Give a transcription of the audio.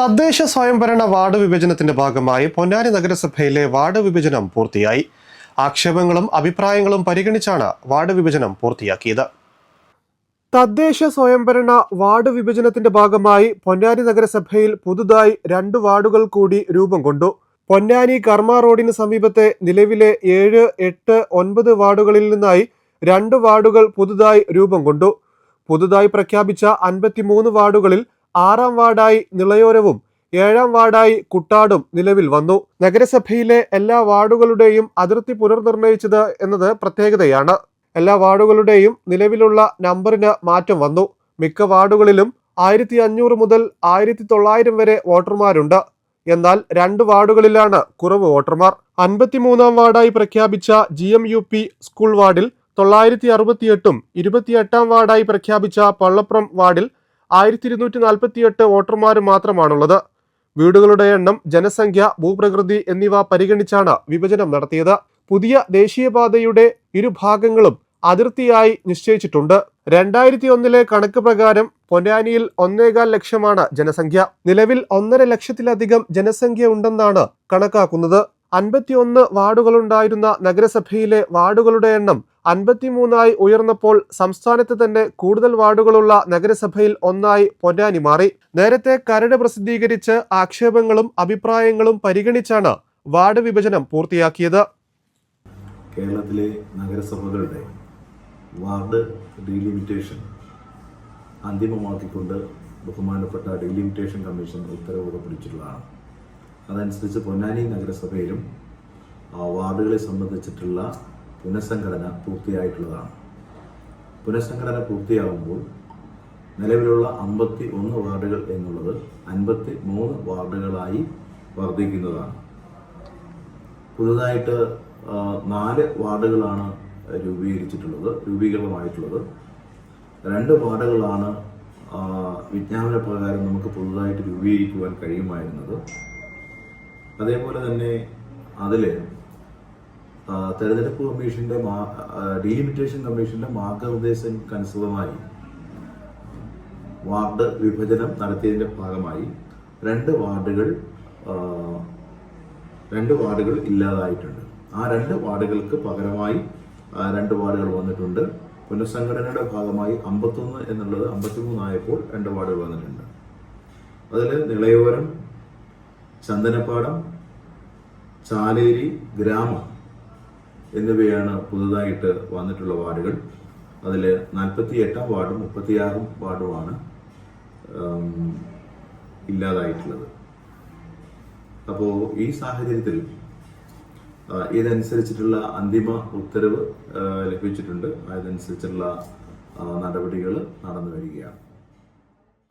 തദ്ദേശ സ്വയംഭരണ വാർഡ് വിഭജനത്തിന്റെ ഭാഗമായി പൊന്നാനി നഗരസഭയിലെ വാർഡ് വിഭജനം പൂർത്തിയായി. ആക്ഷേപങ്ങളും അഭിപ്രായങ്ങളും പരിഗണിച്ചാണ് വാർഡ് വിഭജനം പൂർത്തിയാക്കിയത്. തദ്ദേശ സ്വയംഭരണ വാർഡ് വിഭജനത്തിന്റെ ഭാഗമായി പൊന്നാനി നഗരസഭയിൽ പുതുതായി രണ്ട് വാർഡുകൾ കൂടി രൂപം കൊണ്ടു. പൊന്നാനി കർമ്മ റോഡിന് സമീപത്തെ നിലവിലെ ഏഴ് എട്ട് ഒൻപത് വാർഡുകളിൽ നിന്നായി രണ്ട് വാർഡുകൾ പുതുതായി രൂപം കൊണ്ടു. പുതുതായി പ്രഖ്യാപിച്ച അൻപത്തിമൂന്ന് വാർഡുകളിൽ ആറാം വാർഡായി നിളയോരവും ഏഴാം വാർഡായി കുട്ടാടും നിലവിൽ വന്നു. നഗരസഭയിലെ എല്ലാ വാർഡുകളുടെയും അതിർത്തി പുനർനിർണയിച്ചത് എന്നത് പ്രത്യേകതയാണ്. എല്ലാ വാർഡുകളുടെയും നിലവിലുള്ള നമ്പറിന് മാറ്റം വന്നു. മിക്ക വാർഡുകളിലും ആയിരത്തി അഞ്ഞൂറ് മുതൽ ആയിരത്തി തൊള്ളായിരം വരെ വോട്ടർമാരുണ്ട്. എന്നാൽ രണ്ട് വാർഡുകളിലാണ് കുറവ് വോട്ടർമാർ. അൻപത്തിമൂന്നാം വാർഡായി പ്രഖ്യാപിച്ച G M U P school വാർഡിൽ തൊള്ളായിരത്തി അറുപത്തിയെട്ടും ഇരുപത്തിയെട്ടാം വാർഡായി പ്രഖ്യാപിച്ച പള്ളപ്രം വാർഡിൽ ആയിരത്തി ഇരുന്നൂറ്റി നാൽപ്പത്തിയെട്ട് വോട്ടർമാർ മാത്രമാണുള്ളത്. വീടുകളുടെ എണ്ണം ജനസംഖ്യ ഭൂപ്രകൃതി എന്നിവ പരിഗണിച്ചാണ് വിഭജനം നടത്തിയത്. പുതിയ ദേശീയപാതയുടെ ഇരുഭാഗങ്ങളും അതിർത്തിയായി നിശ്ചയിച്ചിട്ടുണ്ട്. രണ്ടായിരത്തി ഒന്നിലെ കണക്ക് പ്രകാരം പൊന്നാനിയിൽ ഒന്നേകാൽ ലക്ഷമാണ് ജനസംഖ്യ. നിലവിൽ ഒന്നര ലക്ഷത്തിലധികം ജനസംഖ്യ ഉണ്ടെന്നാണ് കണക്കാക്കുന്നത്. അൻപത്തിയൊന്ന് വാർഡുകളുണ്ടായിരുന്ന നഗരസഭയിലെ വാർഡുകളുടെ എണ്ണം അൻപത്തിമൂന്നായി ഉയർന്നപ്പോൾ സംസ്ഥാനത്ത് തന്നെ കൂടുതൽ വാർഡുകളുള്ള നഗരസഭയിൽ ഒന്നായി പൊന്നാനി മാറി. നേരത്തെ കരട് പ്രസിദ്ധീകരിച്ച് ആക്ഷേപങ്ങളും അഭിപ്രായങ്ങളും പരിഗണിച്ചാണ് വാർഡ് വിഭജനം പൂർത്തിയാക്കിയത്. കേരളത്തിലെ നഗരസഭകളുടെ വാർഡ് ഡീലിമിറ്റേഷൻ അന്തിമമാക്കിക്കൊണ്ട് ബഹുമാനപ്പെട്ട ഡീലിമിറ്റേഷൻ കമ്മീഷൻ ഉത്തരവ് പുറപ്പെടുവിച്ചിട്ടുള്ളതാണ്. അതനുസരിച്ച് പൊന്നാനി നഗരസഭയിലും വാർഡുകളെ സംബന്ധിച്ചിട്ടുള്ള പുനഃസംഘടന പൂർത്തിയായിട്ടുള്ളതാണ്. പുനഃസംഘടന പൂർത്തിയാകുമ്പോൾ നിലവിലുള്ള അമ്പത്തി ഒന്ന് വാർഡുകൾ എന്നുള്ളത് അൻപത്തി മൂന്ന് വാർഡുകളായി വർദ്ധിക്കുന്നതാണ്. പുതുതായിട്ട് നാല് വാർഡുകളാണ് രൂപീകരിച്ചിട്ടുള്ളത് രൂപീകൃതമായിട്ടുള്ളത് രണ്ട് വാർഡുകളാണ് വിജ്ഞാപന പ്രകാരം നമുക്ക് പുതുതായിട്ട് രൂപീകരിക്കുവാൻ കഴിയുമായിരുന്നത്. അതേപോലെ തന്നെ അതിൽ തെരഞ്ഞെടുപ്പ് കമ്മീഷന്റെ ഡീലിമിറ്റേഷൻ കമ്മീഷന്റെ മാർഗനിർദ്ദേശങ്ങൾക്കനുസൃതമായി വാർഡ് വിഭജനം നടത്തിയതിന്റെ ഭാഗമായി രണ്ട് വാർഡുകൾ രണ്ട് വാർഡുകൾ ഇല്ലാതായിട്ടുണ്ട്. ആ രണ്ട് വാർഡുകൾക്ക് പകരമായി രണ്ട് വാർഡുകൾ വന്നിട്ടുണ്ട്. പുനഃസംഘടനയുടെ ഭാഗമായി അമ്പത്തൊന്ന് എന്നുള്ളത് അമ്പത്തിമൂന്നായപ്പോൾ രണ്ട് വാർഡുകൾ വന്നിട്ടുണ്ട്. അതിൽ നിളയോരം ചന്ദനപ്പാടം ചാലേരി ഗ്രാമം എന്നിവയാണ് പുതുതായിട്ട് വന്നിട്ടുള്ള വാർഡുകൾ. അതിൽ നാൽപ്പത്തി എട്ടാം വാർഡും മുപ്പത്തിയാറും വാർഡുമാണ് ഇല്ലാതായിട്ടുള്ളത്. അപ്പോൾ ഈ സാഹചര്യത്തിൽ ഇതനുസരിച്ചിട്ടുള്ള അന്തിമ ഉത്തരവ് ലഭിച്ചിട്ടുണ്ട്. അതനുസരിച്ചുള്ള നടപടികൾ നടന്നു വരികയാണ്.